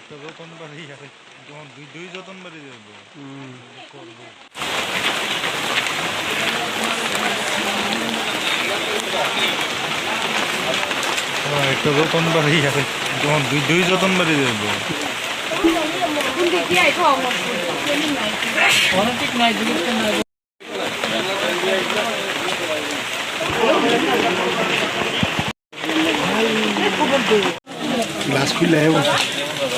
একটা যতন বাড়ি আর যখন দুই দুই যতন বাড়ি যাব করব। একটা যতন বাড়ি আর যখন দুই দুই যতন বাড়ি যাব অনেক নাই নাই।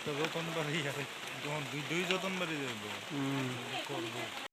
একটা যতন বাড়ি আর দুই দুই যতন বাড়ি যাব করব।